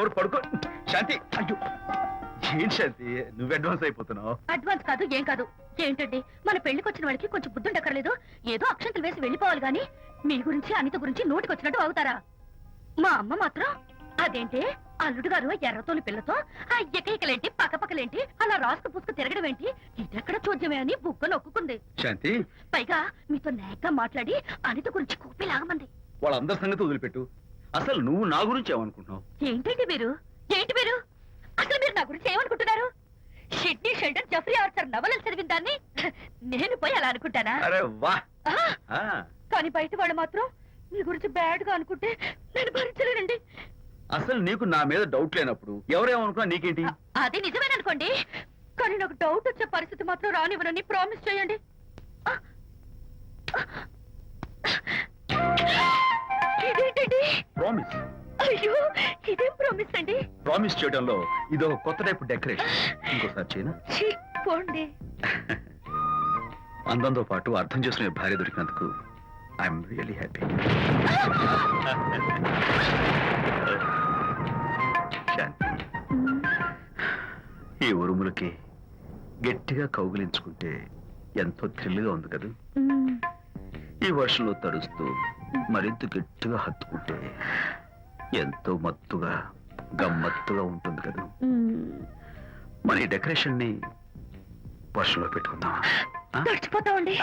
ఎవరు పడుకో శాంతి అయ్యో. ఏం శాంతి? నువ్వు అడ్వాన్స్ అయిపోతున్నావు. అడ్వాన్స్ కాదు ఏం కాదు. ఏంటండి? మన పెళ్ళికి వచ్చిన వాళ్ళకి కొంచెం బుద్ధి ఉండక్కర్లేదు ఏదో అక్షంతలు వేసి వెళ్ళిపోవాలి గాని మీ గురించి అనిత గురించి నోటికి వచ్చినట్టు అవుతారా? మా అమ్మ మాత్రం అదేంటి? అల్లుడు గారు ఎర్రతోని పిల్లతో ఆ ఎకైకలేంటి పక్కపక్కలేంటి అలా రాసుకు పుసుకు తిరగడం ఏంటి? ఇదెక్కడ చూద్యమే అని బుగ్గ నొక్కుంది శాంతి. పైగా మీతో నేగ్గా మాట్లాడి అనిత గురించి కూపి లాగమంది వాళ్ళందరి సంగతి వదిలిపెట్టు. అసలు నువ్వు నా గురించి ఏమనుకుంటున్నావు? ఏంటండి మీరు? ఏంటి మీరు? అసలు మీరు నా గురించి ఏమనుకుంటున్నారు? షిడ్నీ షెల్డన్ జఫ్రీ ఆర్చర్ నవలలు చదివిన దాన్ని నేను పోయి అలా అనుకుంటానా? అరే వా. ఆ, ఆ, కానీ బయట వాళ్ళు మాత్రం మీ గురించి బ్యాడ్గా అనుకుంటే నేను భరించలేనండి అసలు నీకు నా మీద డౌట్ లేనప్పుడు ఎవరేమనుకున్నా నీకేంటి? అ- అది నిజమేననుకోండి. కానీ నాకు డౌట్ వచ్చే పరిస్థితి మాత్రం రానివ్వనని ప్రామిస్ చేయండి. ఆ, ప్రామిస్ అయ్యో ఇదేం ప్రామిస్ అండి? ప్రామిస్ చేయడంలో ఇది కొత్త టైప్ డెకరేషన్ ఇంకోసారి చేయనా? ఛీ, పోండి. అందంతో పాటు అర్థం చేసుకునే భార్య దొరికినందుకు ఐఎమ్ రియలీ హ్యాపీ శాంతి ఈ ఉరుములకి గట్టిగా కౌగిలించుకుంటే ఎంతో థ్రిల్గా ఉంది కదా? మ్మ్. ఈ వర్షంలో తడుస్తూ మరింత గట్టిగా హత్తుకుంటే ఎంతో మత్తుగా గమ్మత్తుగా ఉంటుంది కదా. మన ఈ డెకరేషన్ని వర్షంలో పెట్టుకుందామా? తడిచిపోతామండి.